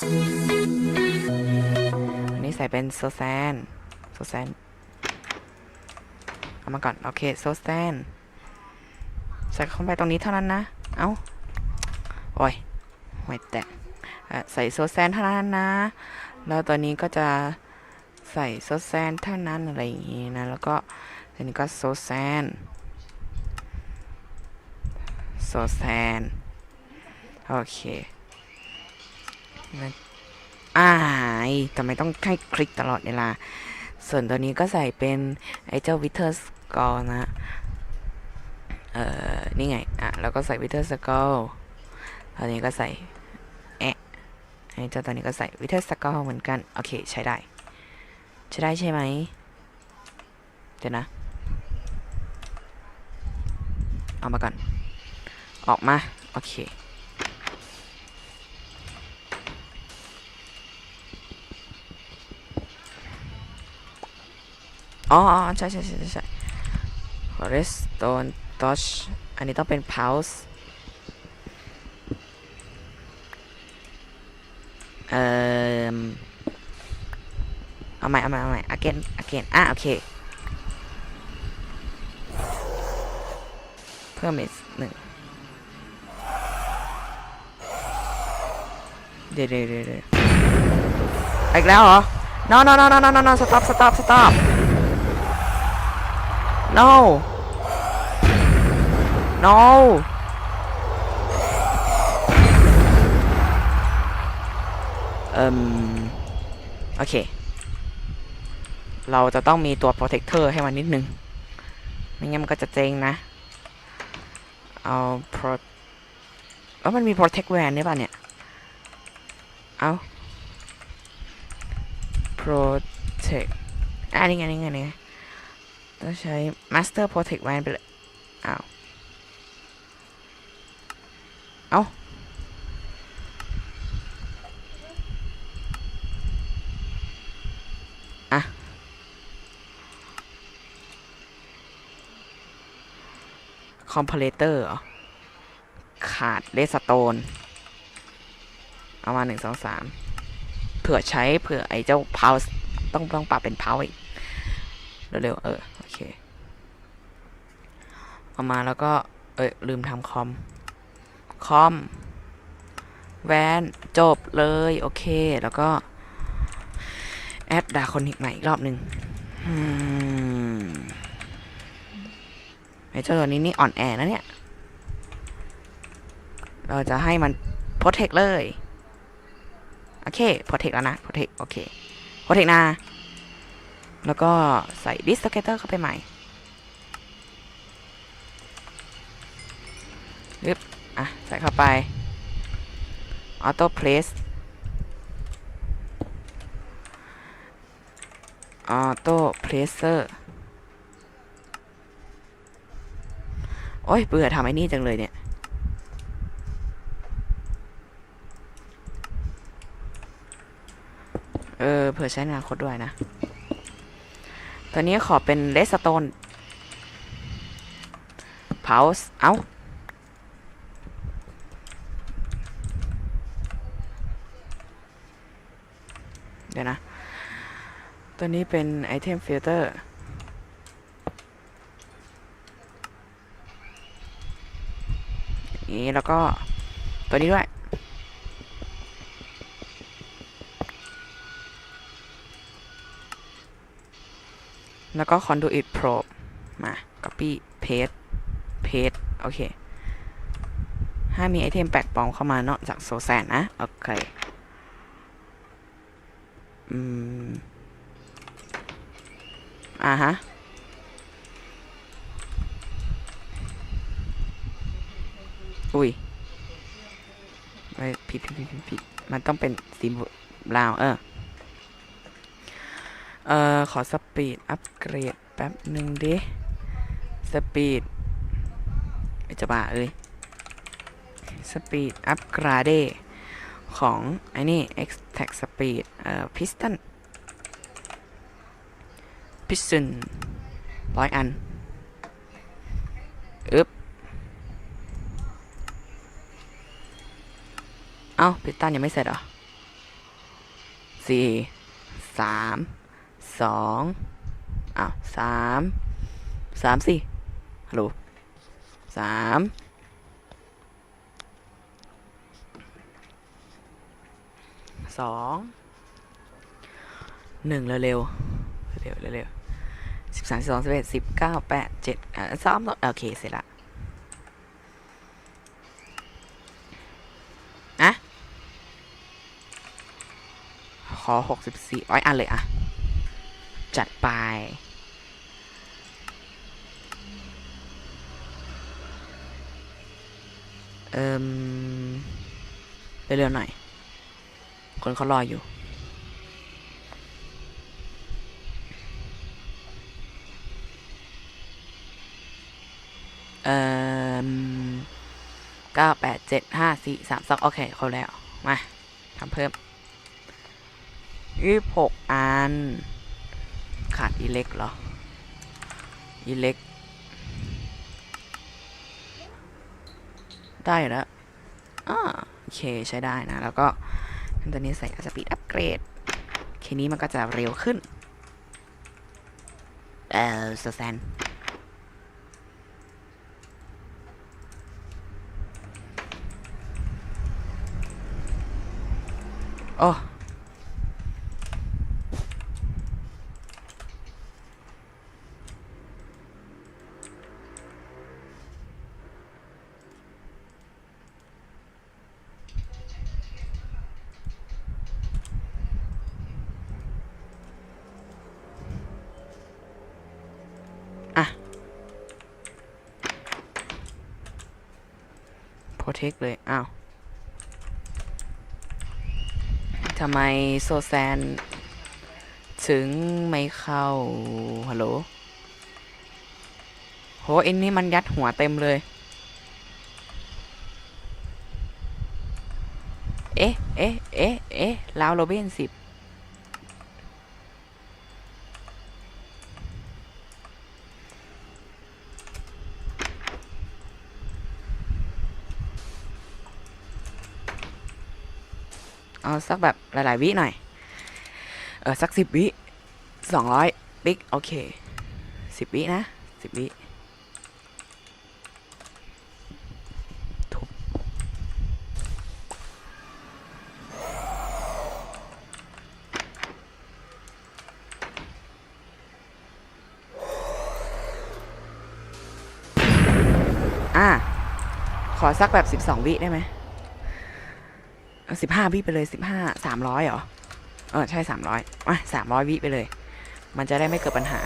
อันนี้ใส่เป็นโซแซนโซแซนเอามาก่อน โอเคโซแซนใส่เข้าไปตรงนี้เท่านั้นนะ เอาโอ้ยไม่แตะใส่โซแซนเท่านั้นนะ แล้วตัวนี้ก็จะใส่โซแซนเท่านั้นอะไรอย่างงี้นะ แล้วก็ตัวนี้ก็โซแซนโซแซนโอเค นะอ้ายทำไมต้องให้คลิกตลอดเวลา ส่วนตัวนี้ก็ใส่เป็น ไอ้เจ้าวิเทอร์สกอร์นะ เอ่อ นี่ไง อะ แล้วก็ใส่วิเทอร์สกอร์ตัวนี้ก็ใส่แอะไอ้เจ้าตัวนี้ก็ใส่วิเทอร์สกอร์เหมือนกัน โอเค ใช้ได้ ใช้ได้ใช่ไหมเดี๋ยวนะ เอามาก่อน ออกมา โอเค อ๋อใช่ใช่ใช่ใช่ใช่ Redstone Torch อันนี้ต้องเป็น Pulse เอ่อเอาใหม่เอาใหม่เอาใหม่ again again อะโอเค เพิ่มอีกหนึ่งเดี๋ยวเดี๋ยวเดี๋ยวเดี๋ยวอีกแล้วเหรอ no no no no no no no stop stop stop no no เอ่มโอเค เราจะต้องมีตัว protector ให้มันนิดนึง ไม่งั้นมันก็จะเจ๊งนะ เอา pro เอ้ามันมี protect van ด้ป่ะเนี่ย เอา protect อะนี่ไงนี่ไงนี่ไง ต้องใช้ master protect van ไปเลยเอาวเอาอะคอมเพลเตอร์เหรอ ขาดเลสโตน เอามาหนึ่งสองสามเผื่อใช้เผื่อไอ้เจ้าพาวต้องต้องปรับเป็นพาวอีก เร็วๆ เออ เอามาแล้วก็ เอ้ย ลืมทำคอม คอม แวนจบเลย โอเค แล้วก็ แอดดาคอนิกใหม่อีกรอบหนึ่งไอ้เจ้าตัวนี้นี่อ่อนแอนะเนี่ย เราจะให้มัน protect เลย โอเค protect แล้วนะ protect โอเค protect นะ แล้วก็ใส่ dislocator เข้าไปใหม่ ยึบอะ ใส่เข้าไป auto place auto placer โอ้ยเบื่อทำไอ้นี่จังเลยเนี่ยเออเผื่อใช้ในอนาคตด้วยนะ ตอนนี้ขอเป็นเลสโตนเผาเอ้า เดี๋ยว นะ ตัวนี้เป็นไอเทมฟิลเตอร์นี้แล้วก็ตัวนี้ด้วย แล้วก็ conduit probe มา copy paste paste โอเคห้ามมีไอเทมแปลกปลอมเข้ามานอกจากโซแซนนะ โอเค อืม อ่าฮะ อุ้ยไม่ผิดผิดผิดผิดผิดมันต้องเป็นสีบราวเออ เอ่อ ขอสปีด อัปเกรด แป๊บหนึ่งดิ สปีดไม่จะบ้าเอ้ย สปีด อัปกราเด ของ ไอ้นี่ X Tag Speed เอ่อ Piston Piston ร้อยอัน อึ๊บ เอ้า พิสตันยังไม่เสร็จเหรอสี่สามสองอ้าวสามสามสี่ฮัลโหลสาม สองหนึ่งเร็วเร็วเร็วเร็วสิบสามสิบสองสิบเอ็ดสิบเก้าแปดเจ็ดอ่ซ้อมโอเค เสร็จละอะขอหกสิบสี่ร้อยอันเลยอะ จัดไปเอิมเร็วๆหน่อย คนเขารออยู่เอ่อเก้าแปดเจ็ดห้าสี่สามสองโอเคเขาแล้ว มาทำเพิ่มยี่หกอัน ขาดอีเล็กเหรออีเล็ก ได้แล้วอ่าโอเคใช้ได้นะ แล้วก็ ตอนนี้ใส่สปีดอัปเกรดเคนี้มันก็จะเร็วขึ้น เออสแตนโอ้ โปรเทคเลย อ้าวทำไมโซแซน ถึงไม่เข้า ฮัลโหล โหเอ็นนี่มันยัดหัวเต็มเลย เอ๊ะ เอ๊ะ เอ๊ะ เอ๊ะลาวโรเบนสิบ เอาสักแบบหลาย ๆ วิหน่อย เออสักสิบวิสองร้อยปิ๊ก โอเคสิบวินะสิบวิทุบอะ ขอสักแบบสิบสองวิได้ไหม สิบห้าวิไปเลยสิบห้าสามร้อยเหรอ เออ ใช่สามร้อยอะสามร้อยวิไปเลย มันจะได้ไม่เกิดปัญหา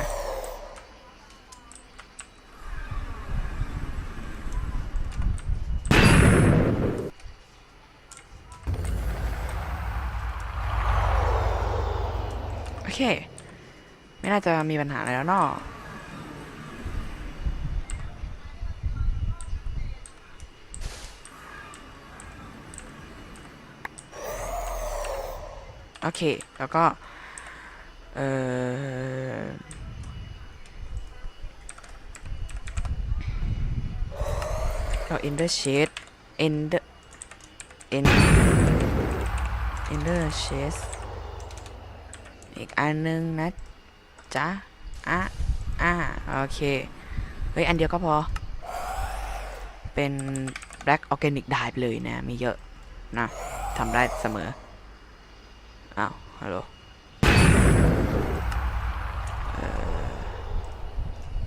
โอเค ไม่น่าจะมีปัญหาอะไรแล้วเนาะ โอเค แล้วก็ เออเรา ender shade ender end ender shade อีกอันนึงนะจ๊ะอะอะโอเค เฮ้ย อันเดียวก็พอ เป็น black organic dye เลยนะ มีเยอะนะทำได้เสมอ อ้าวฮัลโหล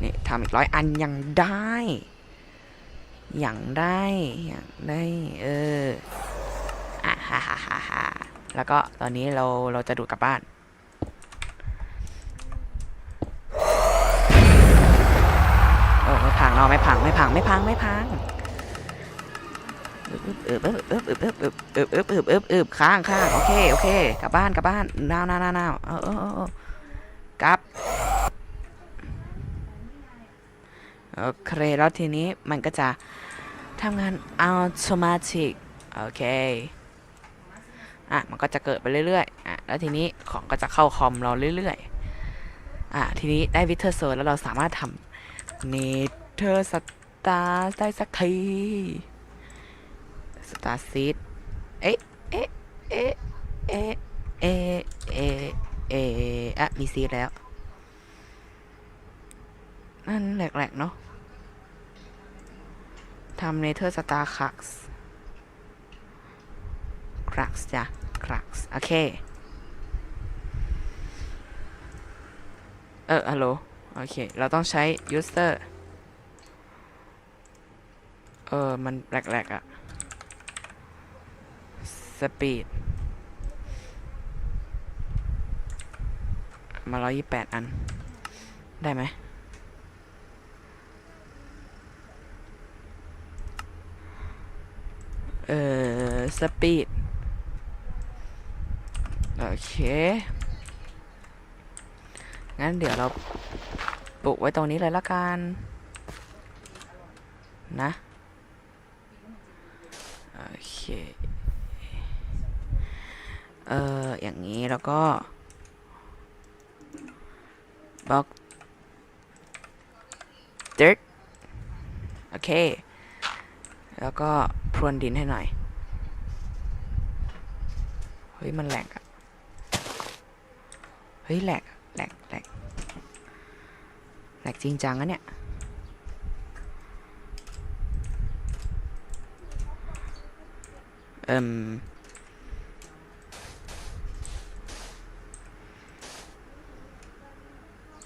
นี่ทำอีกร้อยอันยังได้ยังได้ยังได้ เอออะฮ่าฮ่าฮ่าฮ่าแล้วก็ตอนนี้เราเราจะดูดกลับบ้านโอ้ไม่พังเนาไม่พังไม่พังไม่พังไม่พัง อึบอึบอึบอึบอึบอึบอึบอึบอึบอึบอึบข้างข้างโอเคโอเคกลับบ้านกลับบ้านนาวนาวนาวนาเออเออเออเออกลับโอเคแล้วทีนี้มันก็จะทำงานอัตโนมัติโอเคอะมันก็จะเกิดไปเรื่อยๆอะแล้วทีนี้ของก็จะเข้าคอมเราเรื่อยๆอะทีนี้ได้วิเทอร์โซนแล้วเราสามารถทำเนเธอร์สตาร์ได้สักที สตาร์ซีดเอ๊ะ เอ๊ะ เอ๊ะ เอ๊ะ เอ๊ะ เอ๊อะมีซีดแล้ว นั่นแหลกๆ เนาะทำเนเธอร์สตาร์คักส์ครักส์จ้ะครักส์โอเค เออฮัลโหลโอเค เราต้องใช้ user เออ มันแหลกๆอะ speed มาร้อยยี่แปดอัน ได้ไหม เออ speed โอเค งั้นเดี๋ยวเราปลูกไว้ตรงนี้เลยละกัน นะ โอเค เอออย่างนี้แล้วก็บล็อก dirt โอเค แล้วก็พรวนดินให้หน่อย เฮ้ย มันแหลกอะเฮ้ยแหลกแหลกแหลกแหลกจริงจังอะเนี่ย เอ่ม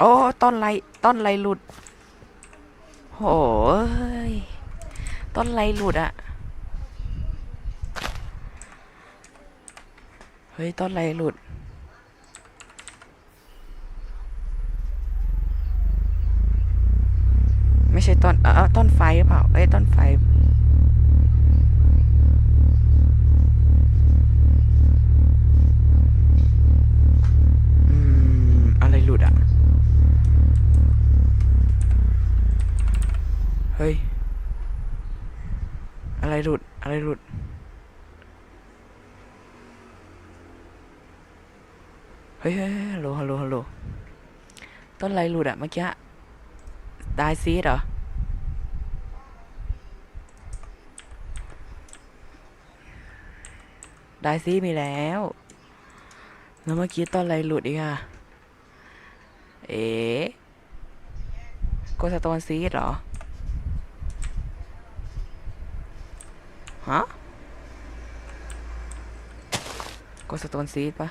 โอ้ต้นไรต้นไรหลุดโหยต้นไรหลุดอะเฮ้ยต้นไรหลุดไม่ใช่ต้นเออต้นไฟหรือเปล่าเอ้ยต้นไฟ อะไรหลุด อะไรหลุด เฮ้ยเฮ้ยฮัลโหลฮัลโหลฮัลโหลต้นอะไรหลุดอะเมื่อกี้ตายซีดเหรอ ได้ซีมีแล้ว แล้วเมื่อกี้ต้นอะไรหลุดอีกอะเอ๋โกสโตนซีดเหรอ ฮะโกสโตนซีดปะ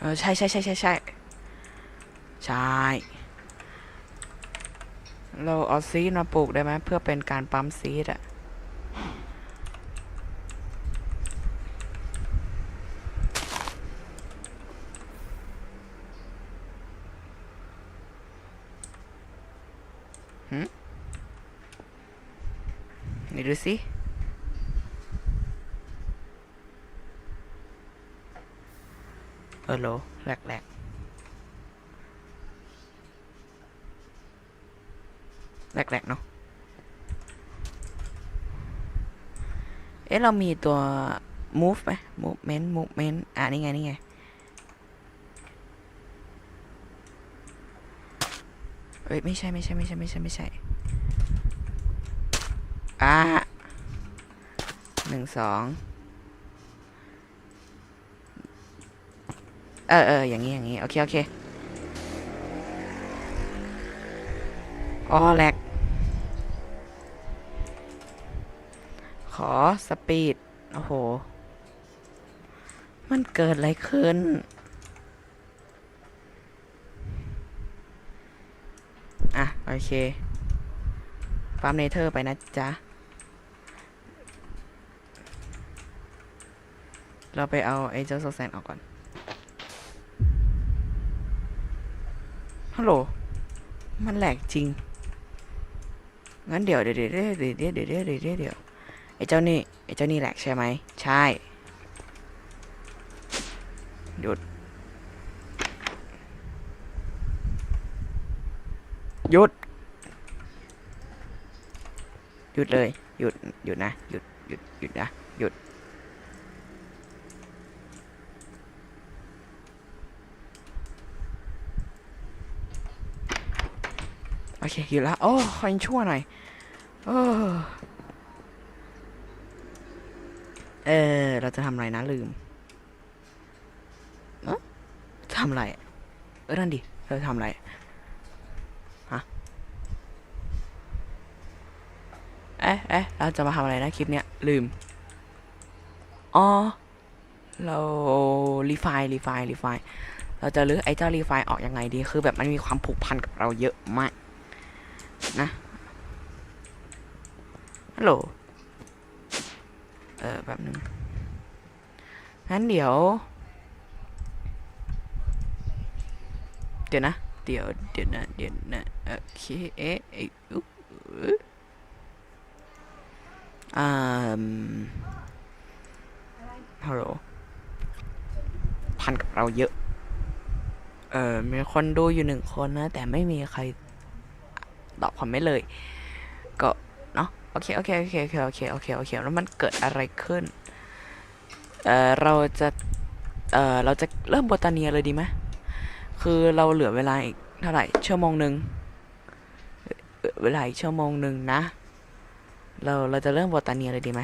เออใช่ใช่ใช่ใช่ใช่ใช่เราเอาซีดมาปลูกได้ไหมเพื่อเป็นการปั๊มซีดอะ Hmm? Did you see? Hello, lạc lạc. Lạc lạc no. Allow me to move, movement, movement. À, đi ngay, đi ngay. เอ้ยไม่ใช่ไม่ใช่ไม่ใช่ไม่ใช่ไม่ใช่อ่าหนึ่งสองเออเอออย่างนี้อย่างนี้โอเคโอเคอ๋อแลกขอสปีด โอ้โห มันเกิดอะไรขึ้น อะ โอเคปั๊มเนเธอร์ไปนะจ๊ะ เราไปเอาไอ้เจ้าโซแซนออกก่อน ฮัลโหล มันแหลกจริง งั้นเดี๋ยวเดี๋ยวเดี๋ยวเดี๋ยวเดี๋ยวเดี๋ยวเดี๋ยวเดี๋ยวเดี๋ยวเดี๋ยวไอ้เจ้านี่ ไอ้เจ้านี่แหลกใช่ไหม ใช่ หยุด หยุด หยุดเลย หยุด หยุดนะ หยุด หยุด หยุดนะ หยุด โอเค หยุดล้วโอ้คอยชั่วหน่อยโอ้เออ เราจะทำอะไรนะลืมเอ๊ะทำอะไร เออ นั่นดิ เราทำอะไร ฮะ เอ๊ะเอ๊ะเราจะมาทำอะไรนะคลิปเนี้ย ลืม อ๋อ เรารีไฟล์รีไฟล์รีไฟล์เราจะรื้อไอ้เจ้ารีไฟล์ออกยังไงดี คือแบบมันมีความผูกพันกับเราเยอะมาก นะฮัลโหล เออแบบนึง งั้นเดี๋ยว เดี๋ยวนะ เดี๋ยว เดี๋ยวนะ เดี๋ยวนะ โอเค เอ๊ะเอ๊ะ อ่าฮัลโหลพันกับเราเยอะ เออมีคนดูอยู่หนึ่งคนนะ แต่ไม่มีใครตอบคอมเมนต์เลย ก็เนาะโอเค โอเค โอเค โอเค โอเค โอเค โอเค แล้วมันเกิดอะไรขึ้น เออเราจะ เออเราจะเริ่มโบตาเนียเลยดีไหม คือเราเหลือเวลาอีกเท่าไหร่ชั่วโมงหนึ่ง เวลาอีกชั่วโมงหนึ่งนะ เราเราจะเริ่มโบตาเนียเลยดีไหม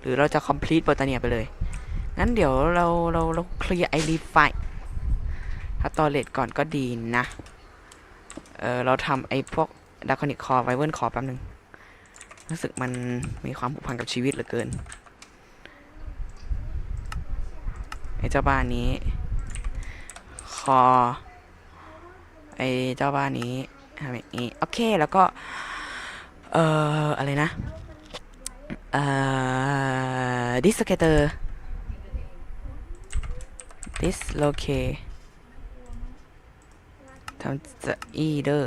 หรือเราจะ complete โบตาเนียไปเลย งั้นเดี๋ยวเราเราเราเคลียร์ไอรีไฟถ้าตอเลตก่อนก็ดีนะ เออเราทำไอพวกดาคอนิคอไวเวิร์นคอแป๊บนึง รู้สึกมันมีความผูกพันกับชีวิตเหลือเกิน ไอเจ้าบ้านนี้ คอ ไอเจ้าบ้านนี้ทำอย่างนี้ โอเค แล้วก็ เอ่อ อะไรนะ เอ่อดิสเกเตอร์ dislocate ทำจะ either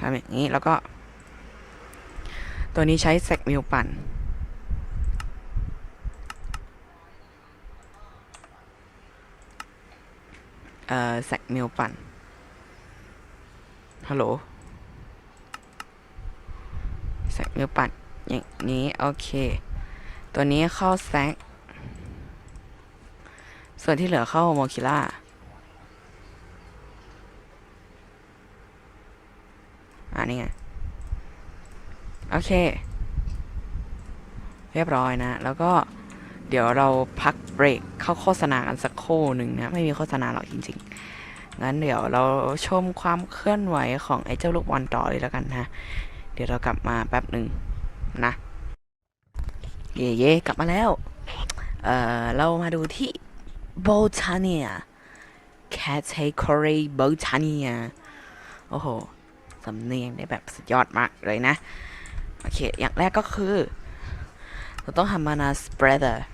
ทำอย่างนี้แล้วก็ ตัวนี้ใช้แซกมิลปั่น เอ่อแซกมิลปั่น ฮัลโหล แซกมิลปั่นอย่างนี้โอเค ตัวนี้เข้าแซกส่วนที่เหลือเข้าโมคิล่าอ่านี่ไงโอเค เรียบร้อยนะ แล้วก็เดี๋ยวเราพักเบรกเข้าโฆษณากันสักครู่หนึ่งนะ ไม่มีโฆษณาหรอกจริงๆ งั้นเดี๋ยวเราชมความเคลื่อนไหวของไอ้เจ้าลูกบอลต่อเลยแล้วกันนะ เดี๋ยวเรากลับมาแป๊บหนึ่งนะ เย่เย่กลับมาแล้ว เอ่อ เรามาดูที่ Botania Category Botania โอ้โห สำเนียงได้แบบสุดยอดมากเลยนะ โอเค อย่างแรกก็คือ เราต้องทำมานาสเปรเดอร์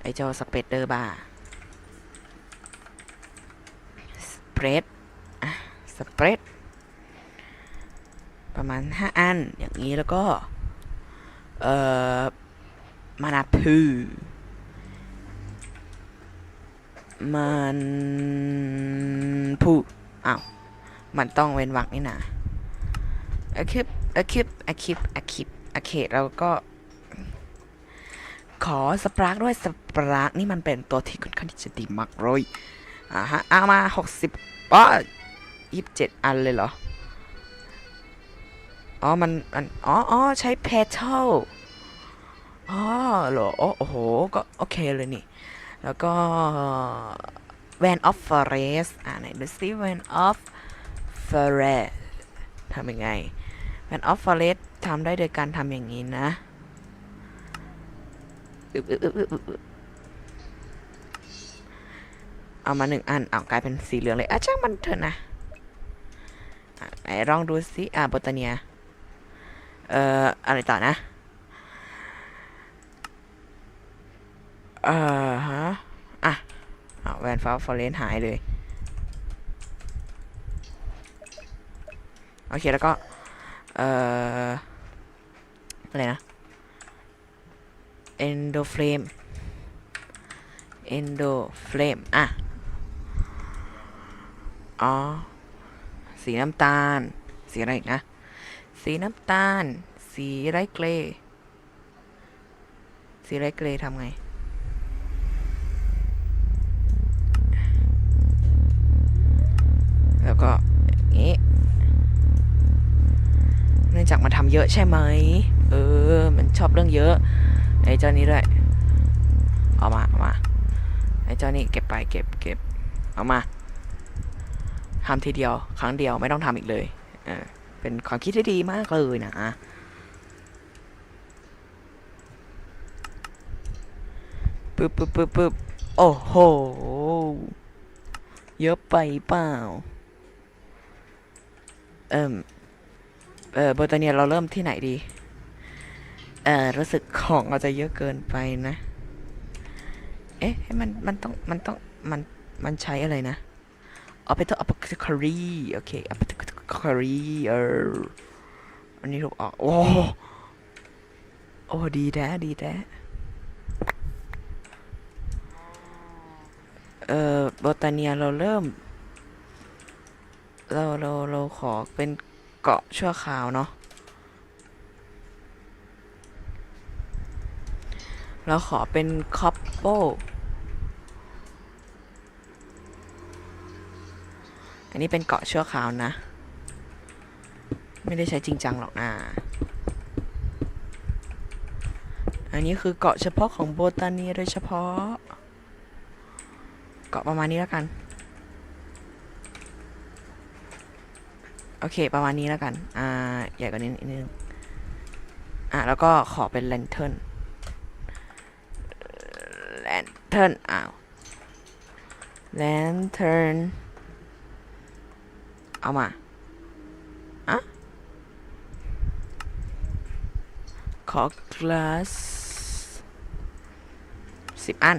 ไอเจ้าสเปรดเดอร์บาร์สเปรดสเปรด ประมาณ 5 อัน อย่างนี้แล้วก็ เอ่อ มานาพูมันพูอ้าว มันต้องเว้นวรรคนี่นะอะคลิปอะคลิปอะคลิปอะคลิปโอเคเราก็ ขอสปรากด้วยสปรากนี่มันเป็นตัวที่ค่อนข้างที่จะดีมากเลยอ่าฮะเอามาหกสิบอ๋อยี่สิบเจ็ดอันเลยเหรอ อ๋อ มันมันอ๋ออ๋อใช้เพทัลอ๋อเหรอโอ้โอ้โห ก็โอเคเลยนี่ แล้วก็ Van of Forest อ่าไหนดูซิ Van of Forest ทำยังไง Van of Forest ทำได้โดยการทำอย่างนี้นะเอามาหนึ่งอัน เอากลายเป็นสีเหลืองเลย อะช่างมันเถอะนะอะไหนลองดูซิ อ่าโบตาเนีย เอ่ออะไรต่อนะ เอ่อฮะ อะเอาแวนฟ้าฟอเรนหายเลย โอเค แล้วก็ เอ่อ อะไรนะ endo flame endo flame อะ อ๋อ สีน้ำตาล สีอะไรอีกนะ สีน้ำตาล สีไรเกรสีไรเกรทำไง แล้วก็นี้เนื่องจากจากมาทำเยอะใช่ไหม เออ มันชอบเรื่องเยอะไอ้เจ้านี้ด้วย เอามาเอามาไอ้เจ้านี่เก็บไปเก็บเก็บเอามาทำทีเดียว ครั้งเดียวไม่ต้องทำอีกเลย เออ เป็นความคิดที่ดีมากเลยนะปึ๊บปึ๊บปึ๊บปึ๊บโอ้โห เยอะไปเปล่า เอ่มเออโบตาเนียเราเริ่มที่ไหนดี เออรู้สึกของเราจะเยอะเกินไปนะ เอ๊ะให้มัน มันต้อง มันต้อง มัน มันใช้อะไรนะเอาไปตัวอัปคารีโอเคอัปคารีเอออันนี้ถูกออกโอ้โอ้ดีแท้ดีแท้เอ่อโบตาเนียเราเริ่ม เราเราเราขอเป็นเกาะชั่วคราวเนาะเราขอเป็นคอปโปอันนี้เป็นเกาะชั่วคราวนะ ไม่ได้ใช้จริงจังหรอกนะอันนี้คือเกาะเฉพาะของโบตานีโดยเฉพาะ เกาะประมาณนี้แล้วกัน โอเค ประมาณนี้แล้วกัน อ่า ใหญ่กว่านี้นิดนึง อะ แล้วก็ขอเป็นแลนเทิร์นแลนเทิร์นอ้าวแลนเทิร์นเอามา อะ ขอกลาสสิบอัน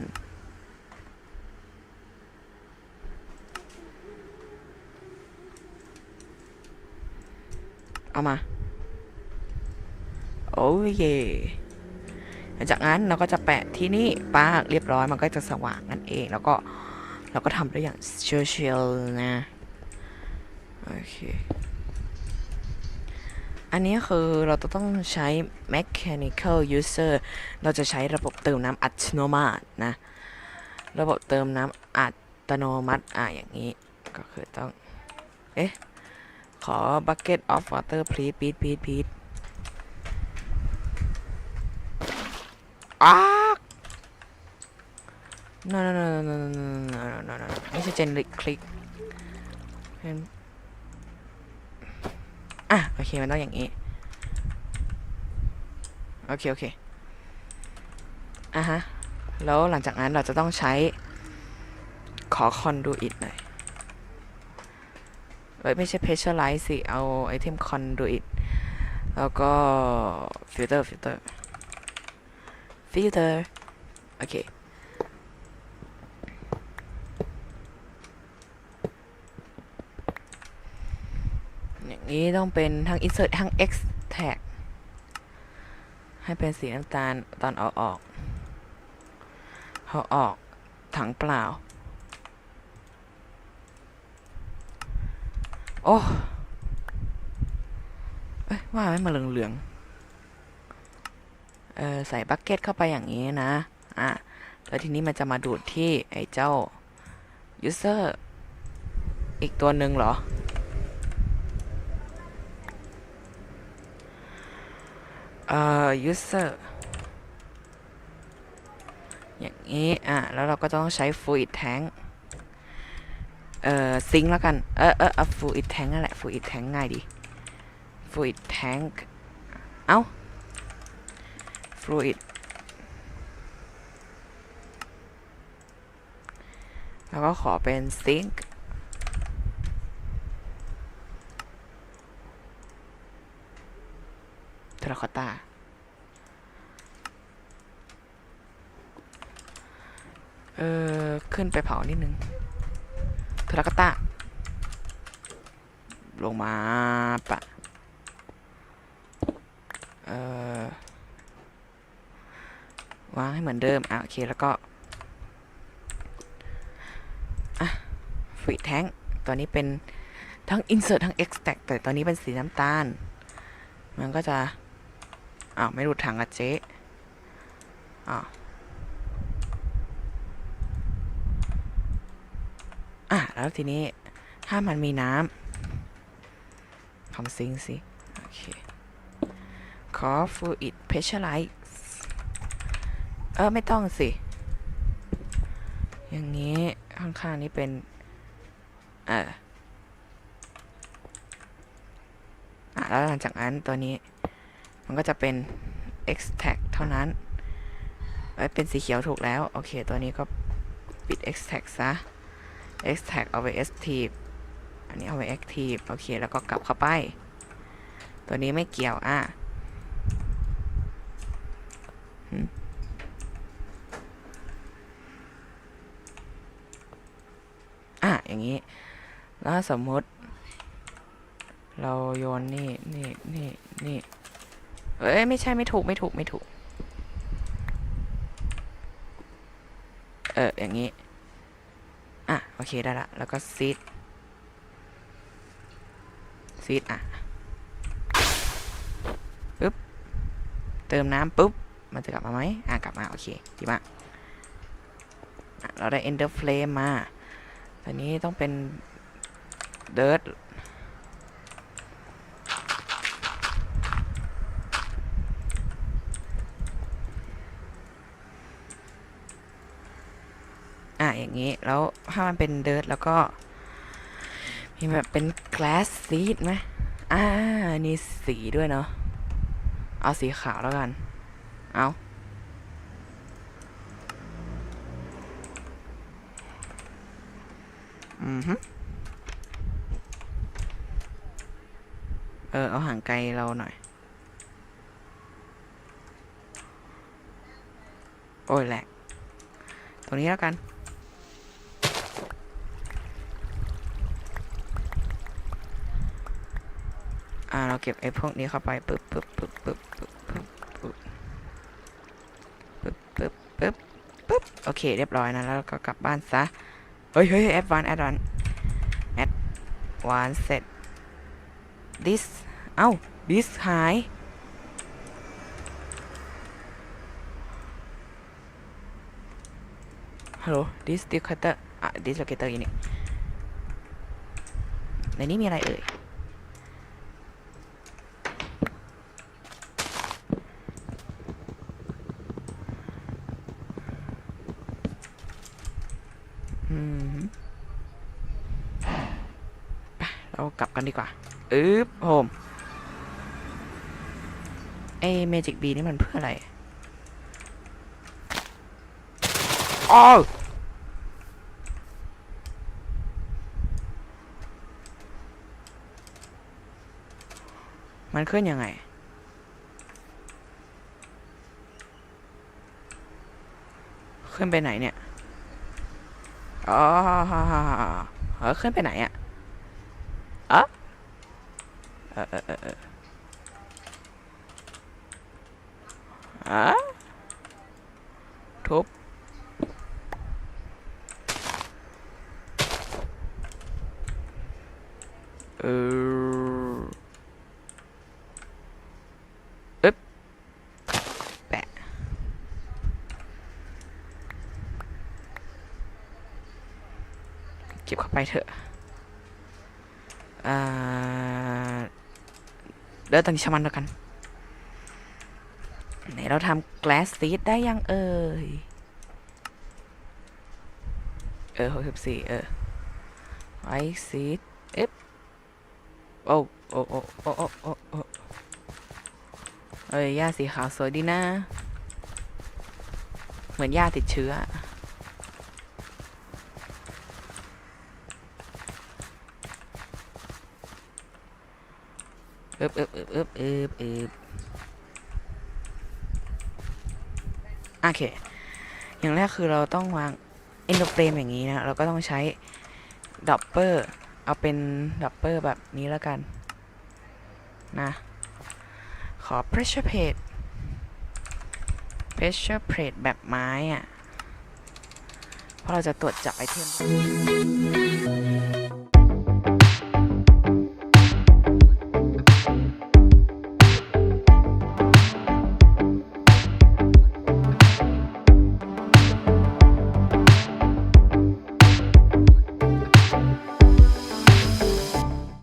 เอามา โอ้ยหลังจากนั้นเราก็จะแปะที่นี่ป้าเรียบร้อยมันก็จะสว่างนั่นเอง แล้วก็เราก็ทำได้อย่างเชียวเชียวๆนะ โอเค อันนี้คือเราจะต้องใช้ mechanical user เราจะใช้ระบบเติมน้ำอัตโนมัตินะ ระบบเติมน้ำอัตโนมัติอะอย่างนี้ ก็คือต้อง เอ๊ะ ขอ bucket of water please please please please อ้า no no no no no no no no no ไม่ใช่ generic click เป็น อะโอเคมันต้องอย่างนี้โอเคโอเคอะฮะแล้วหลังจากนั้นเราจะต้องใช้ขอคอนดูอิดหน่อยเอ้ยไม่ใช่ pressurize สิเอาไอเทม conduit แล้วก็ filter filter filter โอเคอย่าง นี้ต้องเป็นทั้ง insert ทั้ง extract ให้เป็นสีน้ำตาลตอนเอาออกเอาออกถังเปล่า โอ้เอ้ยว่าไม่มาเหลืองเหลืองๆเออใส่บักเก็ตเข้าไปอย่างนี้นะ อะ แล้วทีนี้มันจะมาดูดที่ไอ้เจ้า user อีกตัวหนึ่งเหรอ อ่อ user อย่างนี้ อะ แล้วเราก็ต้องใช้ fluid tank เอ่อ ซิงแล้วกัน เออเออเอา fluid tank นั่นแหละ fluid tank ง่ายดี fluid tank เอ้า fluid แล้วก็ขอเป็น sink ทราคอตตาเออขึ้นไปเผานิดนึงเทราคอตตาลงมาปะเออวางให้เหมือนเดิม อะ โอเค แล้วก็ อะฟีแท้งตัวนี้เป็นทั้ง insert ทั้ง extract แต่ตอนนี้เป็นสีน้ำตาล มันก็จะ อ้าว ไม่รูดถังอะเจ๊อ้าวอะแล้วทีนี้ถ้ามันมีน้ำทำซิงสิ โอเค ขอ fluid pressurize เออ ไม่ต้องสิ อย่างนี้ ข้างๆนี้เป็น เอออะแล้วหลังจากนั้นตัวนี้ มันก็จะเป็น extract เท่านั้นเอ้เป็นสีเขียวถูกแล้ว โอเค ตัวนี้ก็ปิด extract ซะ extract เอาไป active อันนี้เอาไป active โอเค แล้วก็กลับเข้าไป ตัวนี้ไม่เกี่ยว อะอะ อย่างนี้ แล้วสมมติ เราโยนนี่ นี่ นี่ นี่ เอ้ยไม่ใช่ไม่ถูกไม่ถูกไม่ถูก เอออย่างนี้ อะโอเคได้ละแล้วก็ซีดซีดอะปึ๊บเติมน้ำปุ๊บ มันจะกลับมาไหมอะกลับมาโอเคดีมากเราได้ Ender Flame มาตอนนี้ต้องเป็น Dirt อย่างนี้ แล้วถ้ามันเป็น Dirt แล้วก็ มีแบบเป็น Glass Seed ไหมอ่านี่สีด้วยเนาะเอาสีขาวแล้วกัน เอาอือฮึเออ เอาห่างไกลเราหน่อย โอ้ยแหลก ตรงนี้แล้วกัน อ่าเราเก็บไอ้พวกนี้เข้าไปปึ๊บปึ๊บปึ๊บปึ๊บปึ๊บปึ๊บปึ๊บปึ๊บปึ๊บปึ๊บปึ๊บโอเคเรียบร้อยนะแล้วก็กลับบ้านซะเฮ้ยเฮ้ยแอดวานแอดวานแอดวานเสร็จ this เอ้า this หายฮัลโหล this locator อะ this locator อยู่นี่ในนี้มีอะไรเอ่ย อืมไปเราก ลับกันดีกว่าอึ๊บโฮมเอเมจิกบีนี่มันเพื่ออะไรอ้าวมันขึ้นยังไง ขึ้นไปไหนเนี่ย อ๋อเออขึ้นไปไหนอะอะ 哎哎哎哎。啊？ ดี๋ยวตั้งชมันแล้วกันไหนเราทำ glass seed ได้ยังเอ่ย เออหกสิบสี่เออ white seed เอ๊ะโอ้โอ้โอ้โอ้โอ้โอ้โอ้เอ้ยหญ้าสีขาวสวยดีนะ เหมือนหญ้าติดเชื้อ อึบอึบอึบอึบอึบอึบโอเค อย่างแรกคือเราต้องวาง e n d o f r a m e อย่างนี้นะ เราก็ต้องใช้ดับเปอร์เอาเป็นดับเปอร์แบบนี้แล้วกัน นะ ขอ pressure plate pressure plate แบบไม้อะเพราะเราจะตรวจจับไอเทม